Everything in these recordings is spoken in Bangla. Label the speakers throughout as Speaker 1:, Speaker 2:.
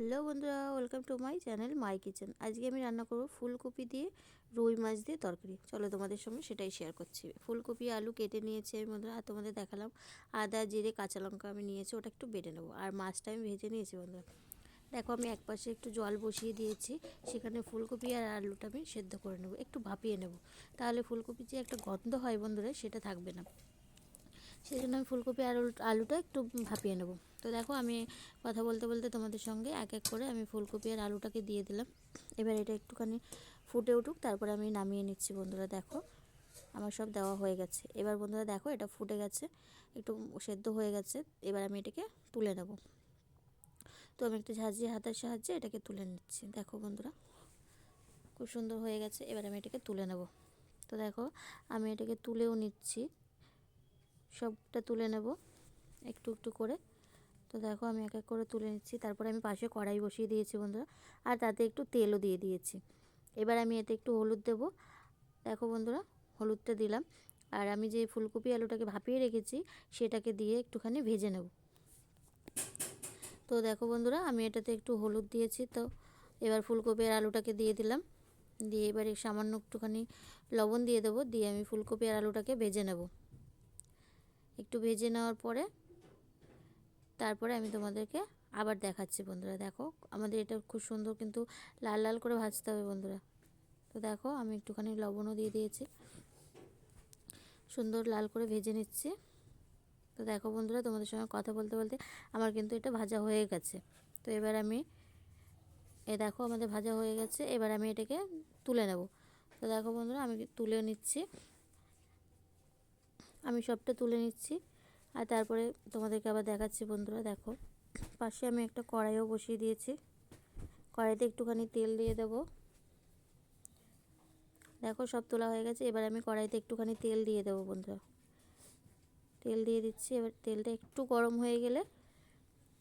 Speaker 1: হ্যালো বন্ধুরা, welcome to my channel my kitchen. আজকে আমি রান্না করব ফুলকপি দিয়ে রুই মাছ দিয়ে তরকারি। চলো তোমাদের সঙ্গে সেটাই শেয়ার করছি। ফুলকপি, আলু কেটে নিয়েছি আমি বন্ধুরা, আর তোমাদের দেখালাম আদা, জিরে, কাঁচা লঙ্কা আমি নিয়েছি, ওটা একটু বেটে নেব। আর মাছটা আমি ভেজে নিয়েছি বন্ধুরা। দেখো আমি এক পাশে একটু জল বসিয়ে দিয়েছি, সেখানে ফুলকপি আর আলুটা আমি সেদ্ধ করে নেব, একটু ভাপিয়ে নেব। তাহলে ফুলকপি যে একটা গন্ধ হয় বন্ধুরা, সেটা থাকবে না। সেই জন্য আমি ফুলকপি আর আলুটা একটু ভাপিয়ে নেব। তো দেখো আমি কথা বলতে বলতে তোমাদের সঙ্গে এক এক করে আমি ফুলকপি আর আলুটাকে দিয়ে দিলাম। এবার এটা একটুখানি ফুটে উঠুক, তারপরে আমি নামিয়ে নিচ্ছি বন্ধুরা, দেখো। আমার সব দেওয়া হয়ে গেছে। এবার বন্ধুরা দেখো, এটা ফুটে গেছে, একটু সেদ্ধ হয়ে গেছে। এবার আমি এটাকে তুলে নেব। তো আমি একটু ঝাঁঝিয়ে হাতের সাহায্যে এটাকে তুলে নিচ্ছি। দেখো বন্ধুরা, খুব সুন্দর হয়ে গেছে। এবার আমি এটাকে তুলে নেব। তো দেখো, আমি এটাকে তুলেও নিচ্ছি। সবটা তুলে নেব একটু একটু করে। তো দেখো আমি এক এক করে তুলে নিচ্ছি। তারপরে আমি পাশে কড়াই বসিয়ে দিয়েছি বন্ধুরা। আর তাতে একটু তেলও দিয়ে দিয়েছি। এবার আমি এতে একটু হলুদ দেব। দেখো বন্ধুরা, হলুদটা দিলাম। আর আমি যে ফুলকপি আলুটাকে ভাপিয়ে রেখেছি, সেটাকে দিয়ে একটুখানি ভেজে নেব। তো দেখো বন্ধুরা, আমি এটাতে একটু হলুদ দিয়েছি। তো এবার ফুলকপি আর আলুটাকে দিয়ে দিলাম। দিয়ে এবারে সামান্য একটুখানি লবণ দিয়ে দেবো। দিয়ে আমি ফুলকপি আর আলুটাকে ভেজে নেব। একটু ভেজে নেওয়ার পরে তারপরে আমি তোমাদেরকে আবার দেখাচ্ছি বন্ধুরা। দেখো, আমাদের এটা খুব সুন্দর কিন্তু লাল লাল করে ভাজতে হবে বন্ধুরা। তো দেখো, আমি একটুখানি লবণও দিয়ে দিয়েছি। সুন্দর লাল করে ভেজে নিচ্ছি। তো দেখো বন্ধুরা, তোমাদের সঙ্গে কথা বলতে বলতে আমার কিন্তু এটা ভাজা হয়ে গেছে। তো এবার আমি, এ দেখো আমাদের ভাজা হয়ে গেছে। এবার আমি এটাকে তুলে নেব। তো দেখো বন্ধুরা, আমি তুলে নিচ্ছি। আমি সবটা তুলে নিচ্ছি। আর তারপরে তোমাদেরকে আবার দেখাচ্ছি বন্ধুরা, দেখো। পাশে আমি একটা কড়াইও বসিয়ে দিয়েছি। কড়াইতে একটুখানি তেল দিয়ে দেবো। দেখো সব তোলা হয়ে গেছে, এবার আমি কড়াইতে একটুখানি তেল দিয়ে দেবো বন্ধুরা। তেল দিয়ে দিচ্ছি, এবার তেলটা একটু গরম হয়ে গেলে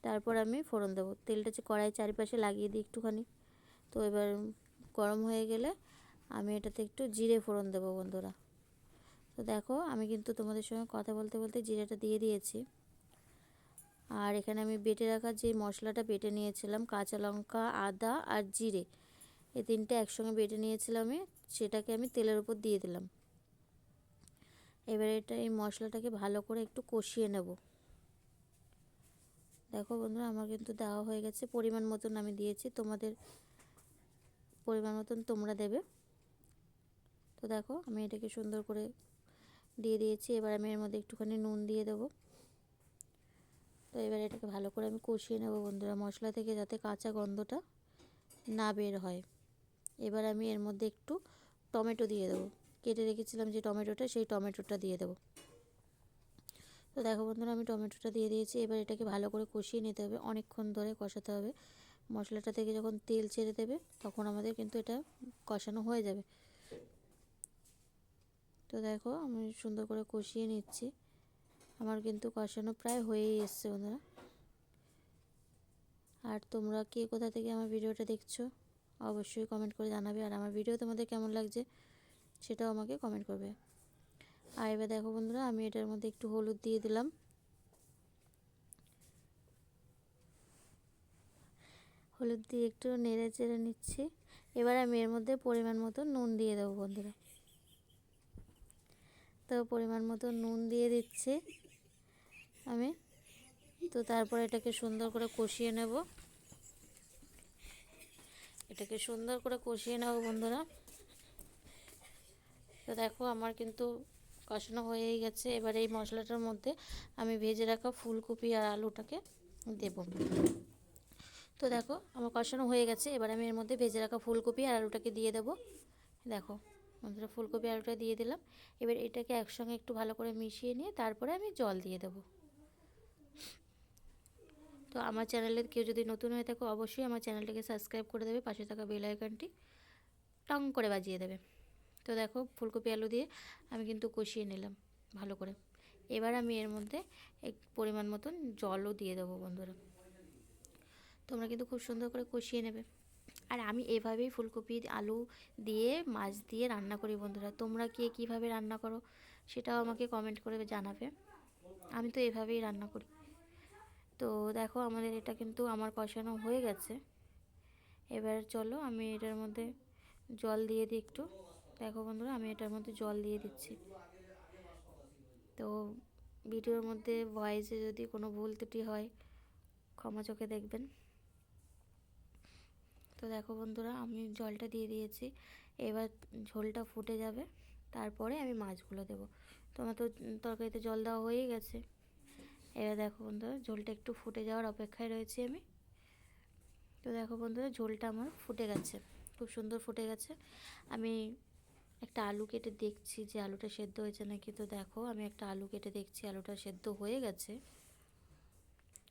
Speaker 1: তারপর আমি ফোড়ন দেবো। তেলটা যে কড়াই চারিপাশে লাগিয়ে দিই একটুখানি। তো এবার গরম হয়ে গেলে আমি এটাতে একটু জিরে ফোড়ন দেবো বন্ধুরা। তো দেখো, আমি কিন্তু তোমাদের সঙ্গে কথা বলতে বলতে জিরাটা দিয়ে দিয়েছি। আর এখানে আমি বেটে রাখার যে মশলাটা বেটে নিয়েছিলাম, কাঁচা লঙ্কা, আদা আর জিরে, এই তিনটে একসঙ্গে বেটে নিয়েছিলাম আমি, সেটাকে আমি তেলের উপর দিয়ে দিলাম। এবার এটা এই মশলাটাকে ভালো করে একটু কষিয়ে নেব। দেখো বন্ধুরা, আমার কিন্তু দেওয়া হয়ে গেছে, পরিমাণ মতন আমি দিয়েছি, তোমাদের পরিমাণ মতন তোমরা দেবে। তো দেখো, আমি এটাকে সুন্দর করে দিয়ে দিয়েছি, এবার আমি এর মধ্যে একটুখানি নুন দিয়ে দেবো। তো এবার এটাকে ভালো করে আমি কষিয়ে নেব বন্ধুরা, মশলা থেকে যাতে কাঁচা গন্ধটা না বের হয়। এবার আমি এর মধ্যে একটু টমেটো দিয়ে দেবো। কেটে রেখেছিলাম যে টমেটোটা, সেই টমেটোটা দিয়ে দেবো। তো দেখো বন্ধুরা, আমি টমেটোটা দিয়ে দিয়েছি, এবার এটাকে ভালো করে কষিয়ে নিতে হবে, অনেকক্ষণ ধরে কষাতে হবে। মশলাটা থেকে যখন তেল ছেড়ে দেবে, তখন আমাদের কিন্তু এটা কষানো হয়ে যাবে। তো দেখো আমি সুন্দর করে কষিয়ে নিচ্ছি। আমার কিন্তু কষানো প্রায় হয়েই এসছে বন্ধুরা। আর তোমরা কে কোথা থেকে আমার ভিডিওটা দেখছ, অবশ্যই কমেন্ট করে জানাবে। আর আমার ভিডিও তোমাদের কেমন লাগছে, সেটাও আমাকে কমেন্ট করবে। আর এবার দেখো বন্ধুরা, আমি এটার মধ্যে একটু হলুদ দিয়ে দিলাম। হলুদ দিয়ে একটু নেড়ে চেড়ে নিচ্ছি। এবার আমি এর মধ্যে পরিমাণ মতো নুন দিয়ে দেবো বন্ধুরা। তো পরিমাণ মতো নুন দিয়ে দিচ্ছি আমি। তো তারপর এটাকে সুন্দর করে কষিয়ে নেব। এটাকে সুন্দর করে কষিয়ে নেব বন্ধুরা। তো দেখো আমার কিন্তু কষানো হয়েই গেছে। এবার এই মশলাটার মধ্যে আমি ভেজে রাখা ফুলকপি আর আলুটাকে দেব। তো দেখো আমার কষানো হয়ে গেছে। এবার আমি এর মধ্যে ভেজে রাখা ফুলকপি আর আলুটাকে দিয়ে দেবো। দেখো বন্ধুরা, ফুলকপি, আলুটা দিয়ে দিলাম। এবার এটাকে একসঙ্গে একটু ভালো করে মিশিয়ে নিয়ে তারপরে আমি জল দিয়ে দেবো। তো আমার চ্যানেলে কেউ যদি নতুন হয়ে থাকো, অবশ্যই আমার চ্যানেলটাকে সাবস্ক্রাইব করে দেবে, পাশে থাকা বেল আইকনটি টং করে বাজিয়ে দেবে। তো দেখো, ফুলকপি, আলু দিয়ে আমি কিন্তু কষিয়ে নিলাম ভালো করে। এবার আমি এর মধ্যে এক পরিমাণ মতন জলও দিয়ে দেবো বন্ধুরা। তোমরা কিন্তু খুব সুন্দর করে কষিয়ে নেবে। আর আমি এভাবেই ফুলকপি, আলু দিয়ে, মাছ দিয়ে রান্না করি বন্ধুরা। তোমরা কে কীভাবে রান্না করো সেটাও আমাকে কমেন্ট করে জানাবে। আমি তো এভাবেই রান্না করি। তো দেখো আমাদের এটা কিন্তু আমার কষানো হয়ে গেছে। এবার চলো আমি এটার মধ্যে জল দিয়ে দিই একটু। দেখো বন্ধুরা আমি এটার মধ্যে জল দিয়ে দিচ্ছি। তো ভিডিওর মধ্যে ভয়েসে যদি কোনো ভুল ত্রুটি হয় ক্ষমা চোখে দেখবেন। তো দেখো বন্ধুরা, আমি জলটা দিয়ে দিয়েছি। এবার ঝোলটা ফুটে যাবে। তারপরে আমি মাছগুলো দেবো। তোমার তো তরকারিতে জল দেওয়া হয়েই গেছে। এবার দেখো বন্ধুরা, ঝোলটা একটু ফুটে যাওয়ার অপেক্ষায় রয়েছি আমি। তো দেখো বন্ধুরা, ঝোলটা আমার ফুটে গেছে। খুব সুন্দর ফুটে গেছে। আমি একটা আলু কেটে দেখছি যে আলুটা সেদ্ধ হয়েছে নাকি। তো দেখো, আমি একটা আলু কেটে দেখছি, আলুটা সেদ্ধ হয়ে গেছে।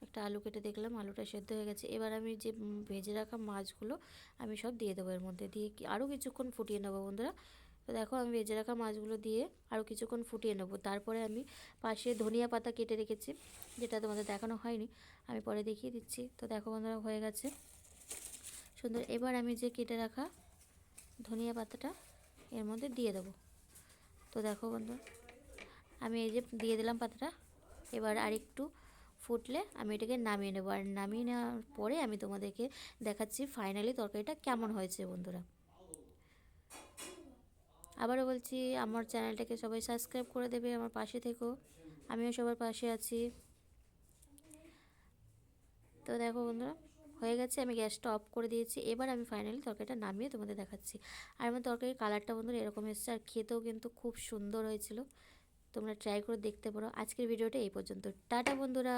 Speaker 1: একটা আলু কেটে দেখলাম, আলুটা সেদ্ধ হয়ে গেছে। এবার আমি যে ভেজে রাখা মাছগুলো আমি সব দিয়ে দেবো এর মধ্যে। দিয়ে আরও কিছুক্ষণ ফুটিয়ে নেব বন্ধুরা। তো দেখো আমি ভেজে রাখা মাছগুলো দিয়ে আরও কিছুক্ষণ ফুটিয়ে নেব। তারপরে আমি পাশে ধনিয়া পাতা কেটে রেখেছি, যেটা তোমাদের দেখানো হয়নি, আমি পরে দেখিয়ে দিচ্ছি। তো দেখো বন্ধুরা, হয়ে গেছে। সুন্দর, এবার আমি যে কেটে রাখা ধনিয়া পাতাটা এর মধ্যে দিয়ে দেবো। তো দেখো বন্ধুরা, আমি এই যে দিয়ে দিলাম পাতাটা, এবার আরেকটু ফুটলে আমি এটাকে নামিয়ে নেব। আর নামিয়ে নেওয়ার পরে আমি তোমাদেরকে দেখাচ্ছি ফাইনালি তরকারিটা কেমন হয়েছে বন্ধুরা। আবারও বলছি, আমার চ্যানেলটাকে সবাই সাবস্ক্রাইব করে দেবে আমার পাশে থেকো। আমিও সবার পাশে আছি। তো দেখো বন্ধুরা, হয়ে গেছে, আমি গ্যাসটা অফ করে দিয়েছি। এবার আমি ফাইনালি তরকারিটা নামিয়ে তোমাদের দেখাচ্ছি। আর আমার তরকারির কালারটা বন্ধুরা এরকম এসছে, আর খেতেও কিন্তু খুব সুন্দর হয়েছিল। তোমরা ট্রাই করে দেখতে পারো। আজকের ভিডিওটা এই পর্যন্ত। টাটা বন্ধুরা!